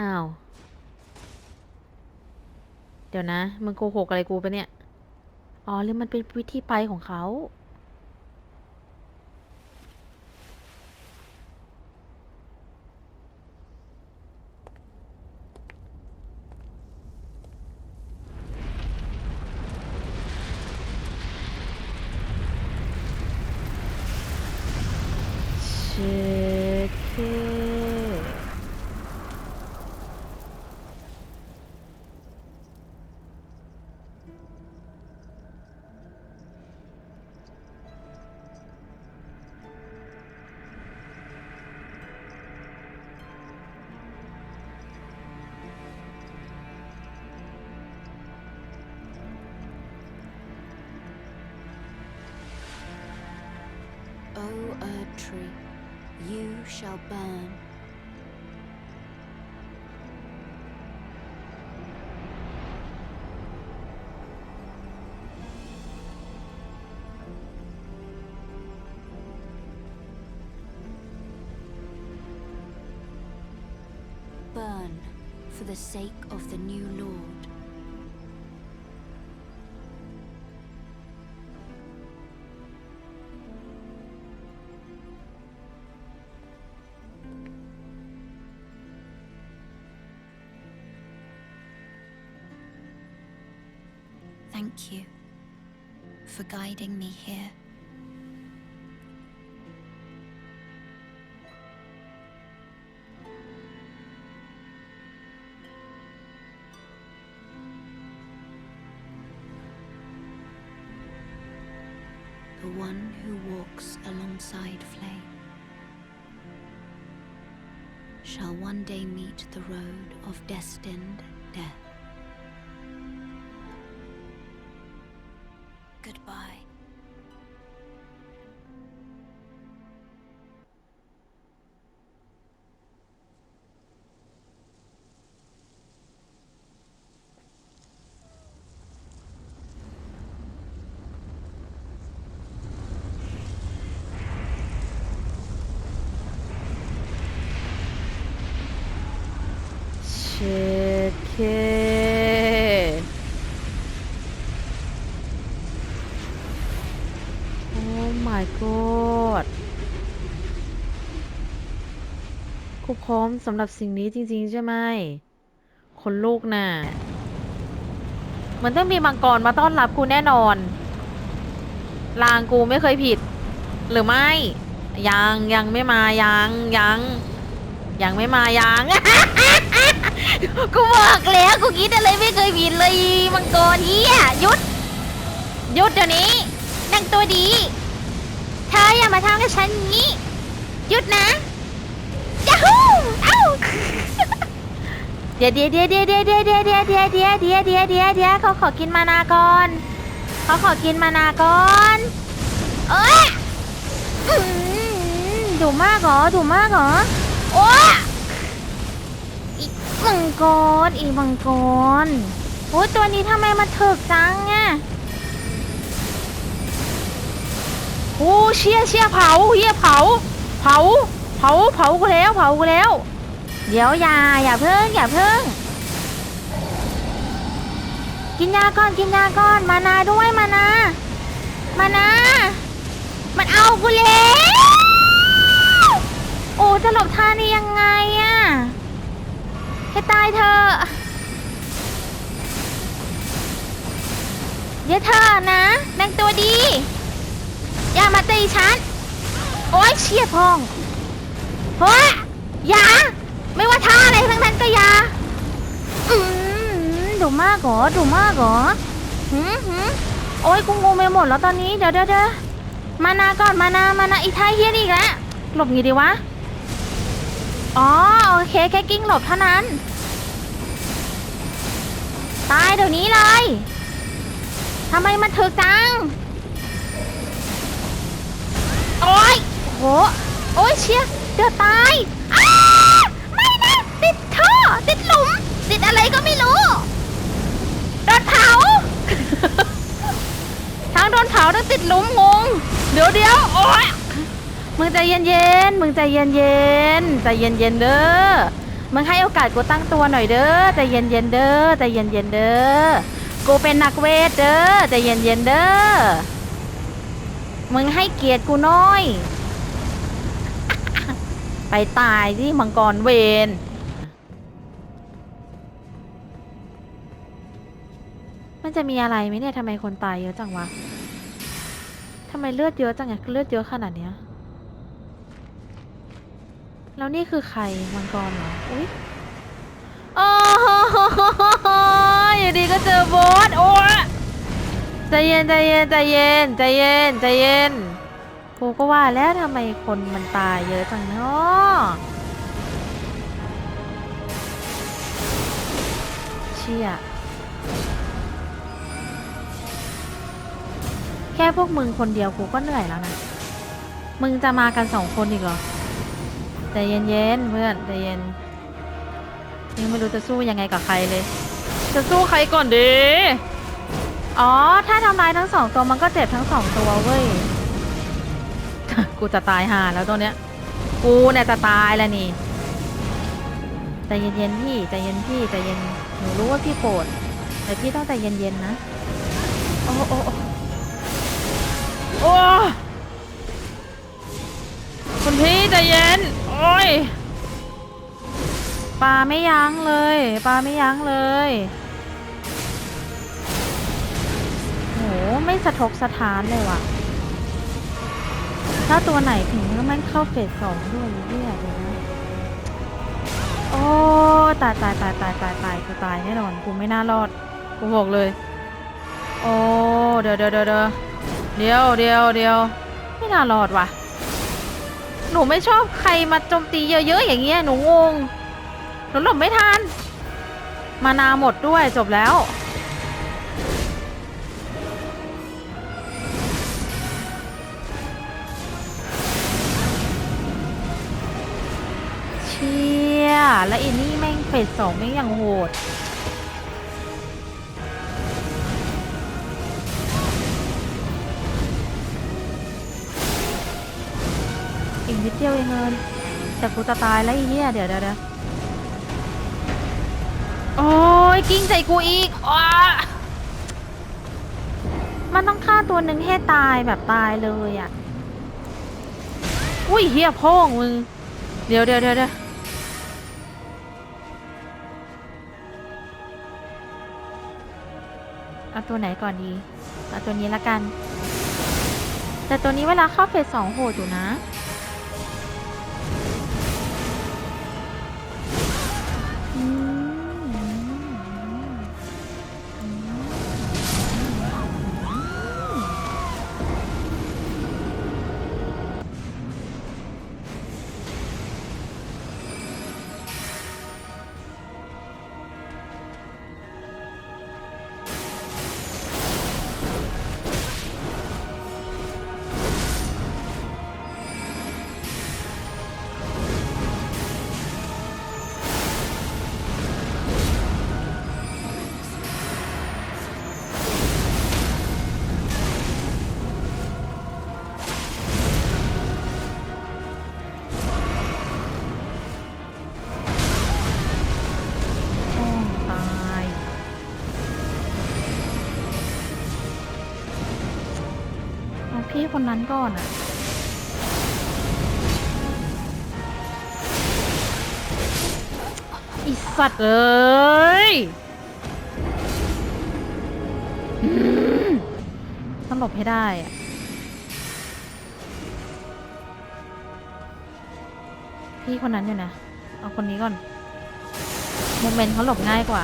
อ้าว เดี๋ยวนะ มึงโกหกอะไรกูปะเนี่ย อ๋อ หรือมันเป็นวิธีไปของเขา Tree, you shall burn. Burn for the sake of the new Lord. Guiding me here. The one who walks alongside Flame shall one day meet the road of destined death. เคโอ้ my god กูพร้อมสำหรับสิ่งนี้จริง ๆ ใช่ไหม คนลูกน่ะเหมือนต้องมีมังกรมาต้อนรับกูแน่นอน ลางกูไม่เคยผิด หรือไม่ ยังยังไม่มายังยังยังไม่มายัง กูบอกแล้วกูคิดอะไรไม่เคยผิดเลยมังกรเฮียหยุดหยุดเดี๋ยวนี้นั่งตัวดีเธออย่ามาทำกับฉันงนี้หยุดนะยาฮูเอ้าเดี๋ยวเดี๋ยวเดี๋ยวเดี๋ยวเดี๋ยวเดี๋ยวเดี๋ยวเดี๋ยวเดี๋ยวเดี๋ยวเดี๋ยวเดี๋ยวเดี๋ยวเดี๋ยวเขาขอกินมานาก่อนเขาขอกินมานาก่อนเอ้ยอื้อหือดุมากเหรอดุมากเหรอโอ้ มังกรอีมังกรโอ้ตัวนี้ทำไมมันถึกจังอะโอ้เชี่ยเชี่ยเผาเฮียเผา เผา เผา เผากูแล้ว เผากูแล้ว เดี๋ยวอย่าอย่าเพิ่งอย่าเพิ่ง กินยาก่อนกินยาก่อนมานาด้วยมานามานามันเอากูแล้ว โอ้จะหลบท่านี้ยังไงอะ ให้ตายเธอเดี๋ยวเธอนะแดงตัวดี อย่ามาตีฉัน โอ้ยเชี่ยพองเฮ้ยอย่า ไม่ว่าท่าอะไรทั้งนั้นก็อย่า อืมดุมากเหรอดุมากเหรอหืมหืมโอ้ยกูงงไปหมดแล้วตอนนี้ เดี๋ยวเดี๋ยวเดี๋ยวมานาก่อนมานามานาอีท่าเฮียนี่อีกแล้วหลบงี้ดีวะ อ๋อโอเคแค่กิ้งหลบเท่านั้น ตายเดี๋ยวนี้เลยทำไมมันถึกจัง โอ้ยโห โอ้ยเชียเดี๋ยวตายไม่นะ ติดท่อ ติดหลุม ติดอะไรก็ไม่รู้ โดนเผา ทั้งโดนเผาทั้งติดหลุมงง เดี๋ยวเดี๋ยวโอ้ย มึงใจเย็นๆมึงใจเย็นๆใจเย็นๆเด้อ มึงให้โอกาสกูตั้งตัวหน่อยเด้อใจเย็นๆเด้อใจเย็นๆเด้อ กูเป็นนักเวทเด้อใจเย็นๆเด้อ มึงให้เกียรติกูน่อย ไปตายที่มังกรเวนมันจะมีอะไรไหมเนี่ยทำไมคนตายเยอะจังวะทำไมเลือดเยอะจังอะเลือดเยอะขนาดเนี้ย แล้วนี่คือใครมังกรเหรอ อุ๊ยโอ้โหอยู่ดีก็เจอบอสโอ้ยใจเย็นใจเย็นใจเย็นใจเย็นใจเย็นกูก็ว่าแล้วทำไมคนมันตายเยอะจังเนาะเชี่ยแค่พวกมึงคนเดียวกูก็เหนื่อยแล้วนะ มึงจะมากันสองคนอีกเหรอ ใจเย็นๆเพื่อนใจเย็นยังไม่รู้จะสู้ยังไงกับใครเลย จะสู้ใครก่อนดีอ๋อ ถ้าทำร้ายทั้งสองตัวมันก็เจ็บทั้งสองตัวเว้ย กูจะตายห่าแล้วตัวเนี้ย กูเนี่ยจะตายแล้วนี่ใจเย็นๆพี่ใจเย็นพี่ใจเย็นหนูรู้ว่าพี่โกรธแต่พี่ต้องใจเย็นๆนะ โอ้โอ้โอ้โอ้คุณพี่ใจเย็น อ้ยปลาไม่ยั้งเลยปลาไม่ยั้งเลยโหไม่สะทกสะท้านเลยว่ะ ถ้าตัวไหนถึงแล้วมันเข้าเฟสสองด้วยเรียเลยนะโอ้ตายตายตายตายตายตายกูตายแน่นอนกูไม่น่ารอดกูบอกเลย โอ้เดี๋ยวเดี๋ยวเดี๋ยวเดี๋ยวเดี๋ยวเดี๋ยวเดี๋ยวไม่น่ารอดว่ะ หนูไม่ชอบใครมาโจมตีเยอะๆอย่างเงี้ยหนูงงหนูหลบไม่ทันมานาหมดด้วยจบแล้ว เชี่ยและอินนี่แม่งเฟสสองแม่งอย่างโหด นิดเดียวเองเงินแต่กูจะตายแล้วไอีเหี้ยเดี๋ยวเดี๋ยวเดี๋ยวโอ้ยกิ้งใส่กูอีกอ้ามันต้องฆ่าตัวหนึ่งให้ตายแบบตายเลยอะ อุ้ยเฮียพ่องมึง เดี๋ยวเดี๋ยวเดี๋ยวเดี๋ยวเอาตัวไหนก่อนดี เอาตัวนี้ละกัน แต่ตัวนี้เวลาเข้าเฟสสองโหดอยู่นะ คนนั้นก่อนอะอีสัตว์เอ้ยต้องหลบให้ได้อะพี่คนนั้นอยู่นะ เอาคนนี้ก่อนโมเมนต์เขาหลบง่ายกว่า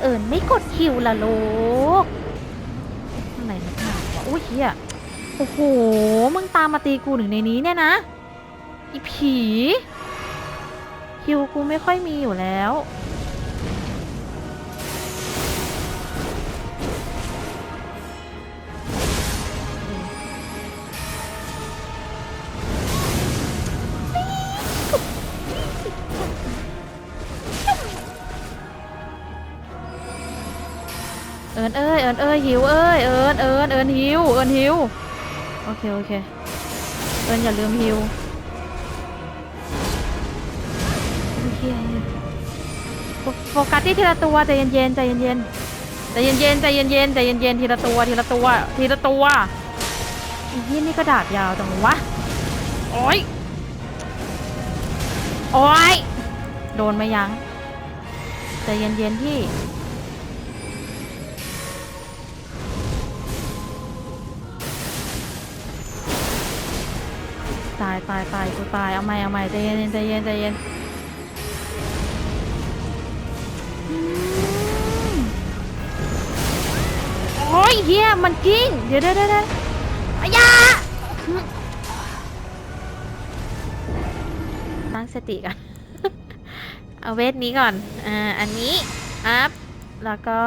เอิญไม่กดคิวล่ะลูกอะไรนักหนาวะอุ้ยเฮียโอ้โห มึงตามมาตีกูหนึ่งในนี้เนี่ยนะ อีผี คิวกูไม่ค่อยมีอยู่แล้ว เอ้ยหิวเอ้ยเอิญเอิญเอิญหิวเอิญหิวโอเคโอเคเอิญอย่าลืมหิวโอเคโฟโฟกัสที่ทีละตัวใจเย็นๆใจเย็นๆใจเย็นๆใจเย็นๆใจเย็นๆทีละตัวทีละตัวทีละตัวไอ้ยี่นี่ก็ดาบยาวจังวะโอ้ยโอ้ยโดนไหมยังใจเย็นๆที่ ตายตายตายกูตายเอาใหม่เอาใหม่ใจเย็นใจเย็นใจเย็นโอ้ยเฮียมันกิ้งเดี๋ยวเดี๋ยวเดี๋ยวเดี๋ยวอายาตั้งสติก่อน เอาเวทนี้ก่อนอ่าอันนี้อัพแล้วก็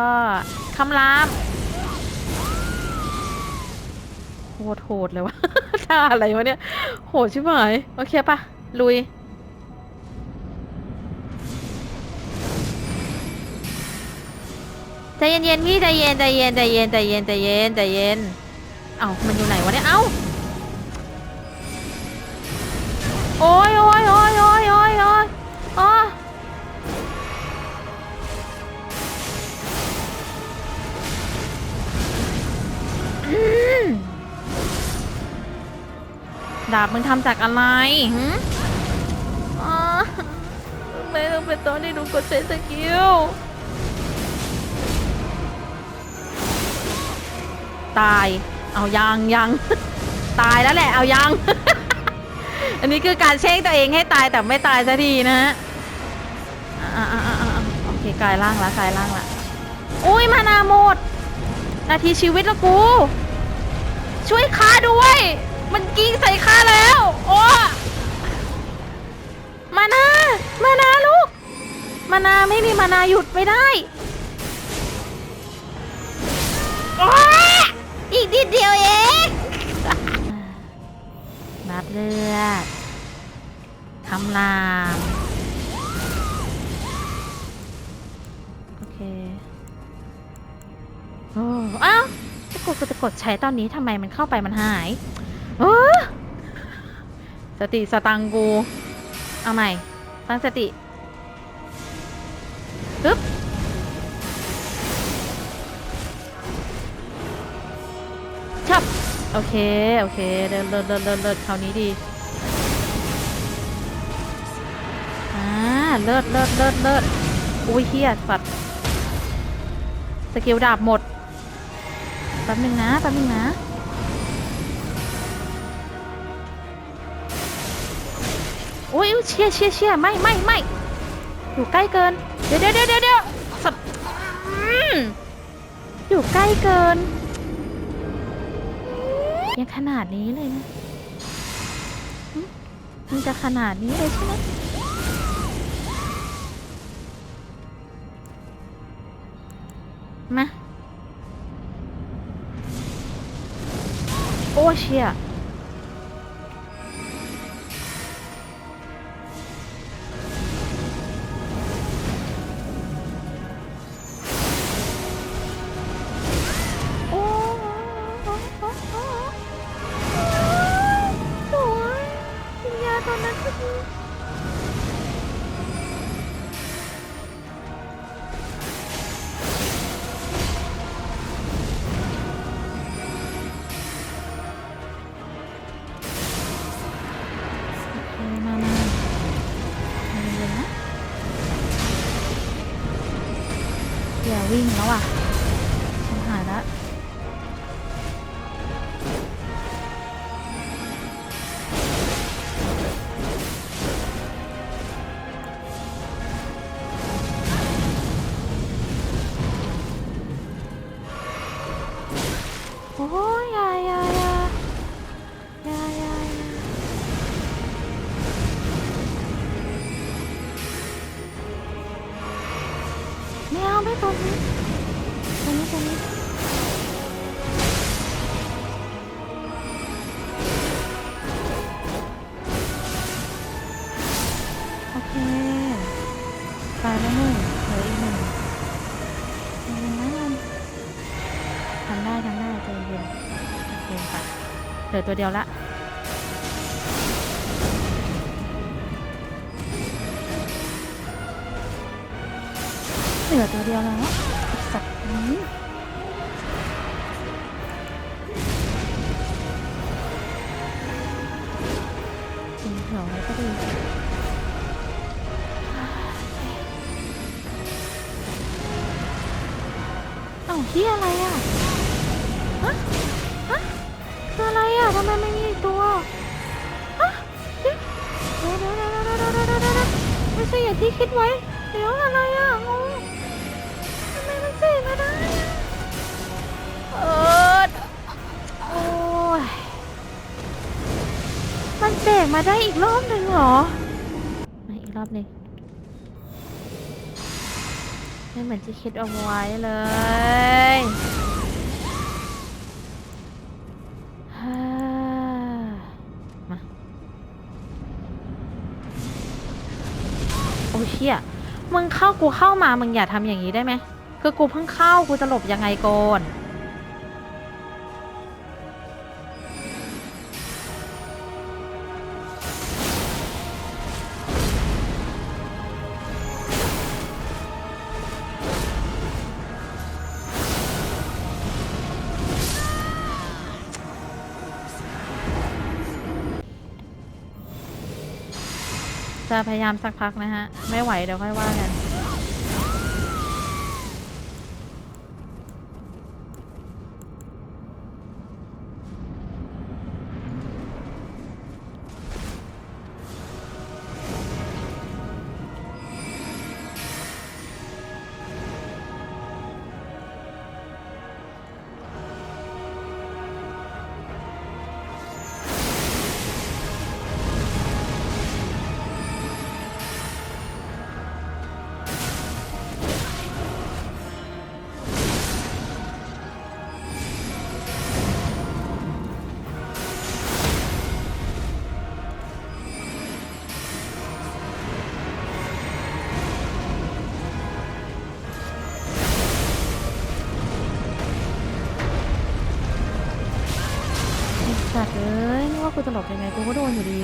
คำราม โหดโหดเลยวะ ท่าอะไรวะเนี่ย โหดชิบหาย โอเคปะลุย ใจเย็นๆพี่ใจเย็นใจเย็นใจเย็นใจเย็นใจเย็นใจเย็น เอ้ามันอยู่ไหนวะเนี่ย เอ้า โอ้ยโอ้ ดาบมึงทำจากอะไรหืมอ๋อไม่ต้องเป็นตอนที่ดูกดใช้สกิล ตาย เอายังยัง ตายแล้วแหละ เอายัง อันนี้คือการเช็คตัวเองให้ตายแต่ไม่ตายสักทีนะฮะอ่าอ่าอ่าอ่าโอเคกายร่างละกายร่างละ อุ้ยมานาหมด นาทีชีวิตละกู ช่วยข้าด้วย มันกิ้งใส่ข้าแล้ว โอ้ มานา มานาลูก มานาไม่มีมานาหยุดไม่ได้โอ๊ยอีกนิดเดียวเอง นัดเลือดคำราม โอเค โอ้อ้าวจะกดจะกดใช้ตอนนี้ทำไมมันเข้าไปมันหาย สติสตังกู เอาใหม่ ตั้งสติปึ๊บชับ โอเค โอเคเลิศเลิศเลิศเลิศเลิศคราวนี้ดี อ่า เลิศเลิศเลิศเลิศอุ้ยเฮียสัตว์สกิลดาบหมด แป๊บนึงนะ แป๊บนึงนะ อุ้ยเชี่ยเชี่ยเชี่ยไม่ไม่ไม่อยู่ใกล้เกิน เดี๋ยวเดี๋ยวเดี๋ยวเดี๋ยวสัตว์อืมอยู่ใกล้เกิน ยังขนาดนี้เลยนะมันจะขนาดนี้เลยใช่ไหมมาโอ้เชี่ย อย่าวิ่งแล้วอะ เหลือตัวเดียวละเหลือตัวเดียวแล้วสัตว์นี้จริงเหรอไว้ก็ดีเอ้าที่อะไรอะฮะฮะ คืออะไรอะทำไมไม่มีตัวอะเดี๋ยวเดี๋ยวเดี๋ยวเดี๋ยวเดี๋ยวเดี๋ยวไม่ใช่อย่างที่คิดไว้ เดี๋ยวอะไรอะงงทำไมมันเสกไม่ได้เออโอ้ยมันเสกมาได้อีกรอบหนึ่งเหรอมาอีกรอบหนึ่งไม่เหมือนที่คิดเอาไว้เลย โอ้เชี่ยมึงเข้ากูเข้ามามึงอย่าทำอย่างนี้ได้ไหมคือกูเพิ่งเข้ากูจะหลบยังไงก่อน พยายามสักพักนะฮะ ไม่ไหวเดี๋ยวค่อยว่ากัน กูตลกยังไงกูก็โดนอยู่ดี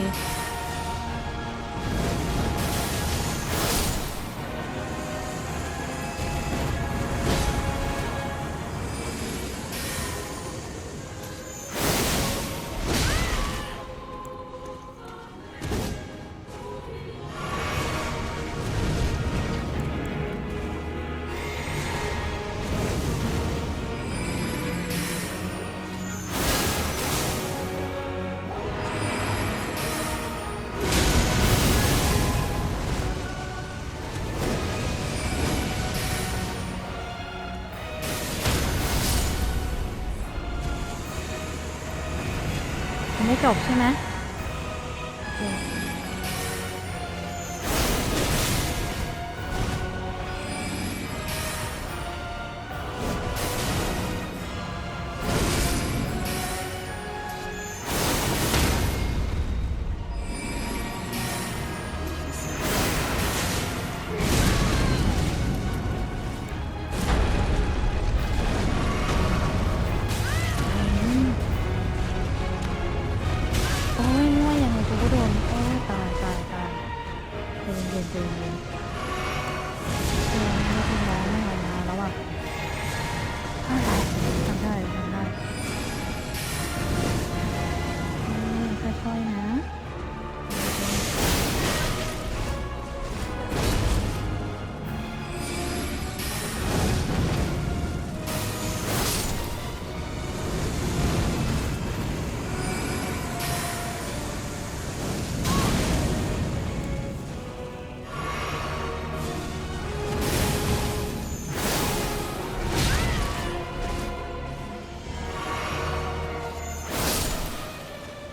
จบใช่ไหม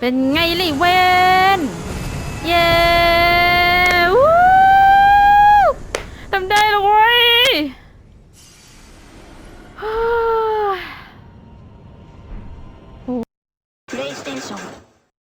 เป็นไงล่ะเว้